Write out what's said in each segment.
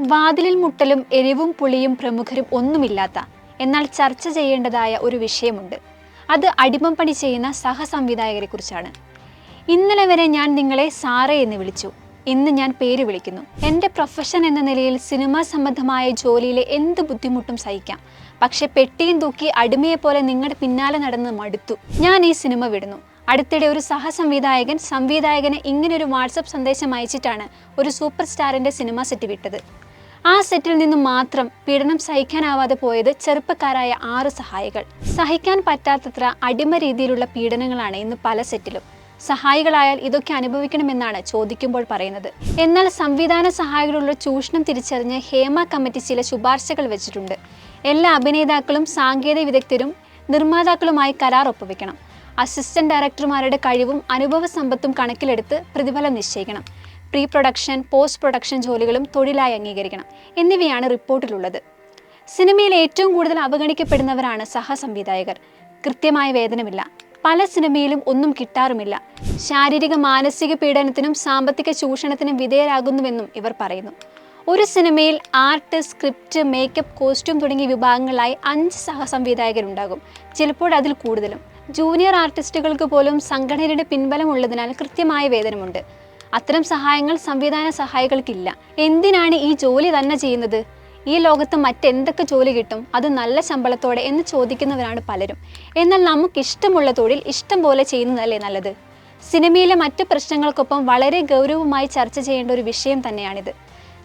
വാതിലിൽ മുട്ടലും എരിവും പുളിയും പ്രമുഖരും ഒന്നുമില്ലാത്ത എന്നാൽ ചർച്ച ചെയ്യേണ്ടതായ ഒരു വിഷയമുണ്ട്. അത് അടിമം പണി ചെയ്യുന്ന സഹസംവിധായകരെ കുറിച്ചാണ് ഇന്നലെ വരെ ഞാൻ നിങ്ങളെ സാറേ എന്ന് വിളിച്ചു. ഇന്ന് ഞാൻ പേര് വിളിക്കുന്നു. എന്റെ പ്രൊഫഷൻ എന്ന നിലയിൽ സിനിമാ സംബന്ധമായ ജോലിയിലെ എന്ത് ബുദ്ധിമുട്ടും സഹിക്കാം. പക്ഷെ പെട്ടിയും തൂക്കി അടിമയെ പോലെ നിങ്ങളുടെ പിന്നാലെ നടന്ന് മടുത്തു. ഞാൻ ഈ സിനിമ വിടുന്നു. അടുത്തിടെ ഒരു സഹസംവിധായകൻ സംവിധായകന് ഇങ്ങനൊരു വാട്സപ്പ് സന്ദേശം അയച്ചിട്ടാണ് ഒരു സൂപ്പർ സ്റ്റാറിന്റെ സിനിമ സെറ്റ് വിട്ടത്. ആ സെറ്റിൽ നിന്നും മാത്രം പീഡനം സഹിക്കാനാവാതെ പോയത് ചെറുപ്പക്കാരായ ആറ് സഹായികൾ. സഹിക്കാൻ പറ്റാത്തത്ര അടിമ രീതിയിലുള്ള പീഡനങ്ങളാണ് ഇന്ന് പല സെറ്റിലും. സഹായികളായാൽ ഇതൊക്കെ അനുഭവിക്കണമെന്നാണ് ചോദിക്കുമ്പോൾ പറയുന്നത്. എന്നാൽ സംവിധാന സഹായികളുള്ള ചൂഷണം തിരിച്ചറിഞ്ഞ് ഹേമ കമ്മിറ്റി ചില ശുപാർശകൾ വെച്ചിട്ടുണ്ട്. എല്ലാ അഭിനേതാക്കളും സാങ്കേതിക വിദഗ്ധരും നിർമ്മാതാക്കളുമായി കരാർ ഒപ്പുവെക്കണം. അസിസ്റ്റന്റ് ഡയറക്ടർമാരുടെ കഴിവും അനുഭവ സമ്പത്തും കണക്കിലെടുത്ത് പ്രതിഫലം നിശ്ചയിക്കണം. പ്രീ പ്രൊഡക്ഷൻ പോസ്റ്റ് പ്രൊഡക്ഷൻ ജോലികളും തൊഴിലായി അംഗീകരിക്കണം എന്നിവയാണ് റിപ്പോർട്ടിലുള്ളത്. സിനിമയിൽ ഏറ്റവും കൂടുതൽ അവഗണിക്കപ്പെടുന്നവരാണ് സഹസംവിധായകർ. കൃത്യമായ വേതനമില്ല. പല സിനിമയിലും ഒന്നും കിട്ടാറുമില്ല. ശാരീരിക മാനസിക പീഡനത്തിനും സാമ്പത്തിക ചൂഷണത്തിനും വിധേയരാകുന്നുവെന്നും ഇവർ പറയുന്നു. ഒരു സിനിമയിൽ ആർട്ട് സ്ക്രിപ്റ്റ് മേക്കപ്പ് കോസ്റ്റ്യൂം തുടങ്ങിയ വിഭാഗങ്ങളായി അഞ്ച് സഹസംവിധായകരുണ്ടാകും. ചിലപ്പോൾ അതിൽ കൂടുതലും. ജൂനിയർ ആർട്ടിസ്റ്റുകൾക്ക് പോലും സംഘടനയുടെ പിൻബലമുള്ളതിനാൽ കൃത്യമായ വേതനമുണ്ട്. അത്തരം സഹായങ്ങൾ സംവിധാന സഹായികൾക്കില്ല. എന്തിനാണ് ഈ ജോലി തന്നെ ചെയ്യുന്നത്? ഈ ലോകത്ത് മറ്റെന്തൊക്കെ ജോലി കിട്ടും? അത് നല്ല ശമ്പളത്തോടെ എന്ന് ചോദിക്കുന്നവരാണ് പലരും. എന്നാൽ നമുക്ക് ഇഷ്ടമുള്ള തൊഴിൽ ഇഷ്ടം പോലെ ചെയ്യുന്നതല്ലേ നല്ലത്? സിനിമയിലെ മറ്റ് പ്രശ്നങ്ങൾക്കൊപ്പം വളരെ ഗൗരവമായി ചർച്ച ചെയ്യേണ്ട ഒരു വിഷയം തന്നെയാണിത്.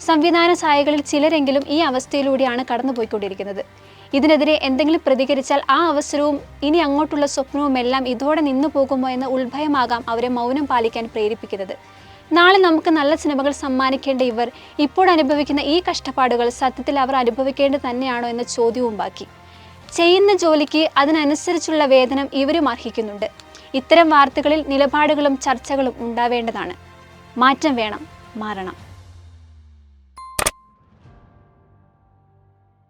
സംവിധാന സഹായികളിൽ ചിലരെങ്കിലും ഈ അവസ്ഥയിലൂടെയാണ് കടന്നുപോയിക്കൊണ്ടിരിക്കുന്നത്. ഇതിനെതിരെ എന്തെങ്കിലും പ്രതികരിച്ചാൽ ആ അവസരവും ഇനി അങ്ങോട്ടുള്ള സ്വപ്നവും എല്ലാം ഇതോടെ നിന്നു പോകുമോ എന്ന ഉത്ഭയമാകാം അവരെ മൗനം പാലിക്കാൻ പ്രേരിപ്പിക്കുന്നത്. നാളെ നമുക്ക് നല്ല സിനിമകൾ സമ്മാനിക്കേണ്ട ഇവർ ഇപ്പോൾ അനുഭവിക്കുന്ന ഈ കഷ്ടപ്പാടുകൾ സത്യത്തിൽ അവർ അനുഭവിക്കേണ്ടത് തന്നെയാണോ എന്ന ചോദ്യവും ബാക്കി. ചെയ്യുന്ന ജോലിക്ക് അതിനനുസരിച്ചുള്ള വേതനം ഇവരും അർഹിക്കുന്നുണ്ട്. ഇത്തരം വാർത്തകളിൽ നിലപാടുകളും ചർച്ചകളും ഉണ്ടാവേണ്ടതാണ്. മാറ്റം വേണം മാറണം.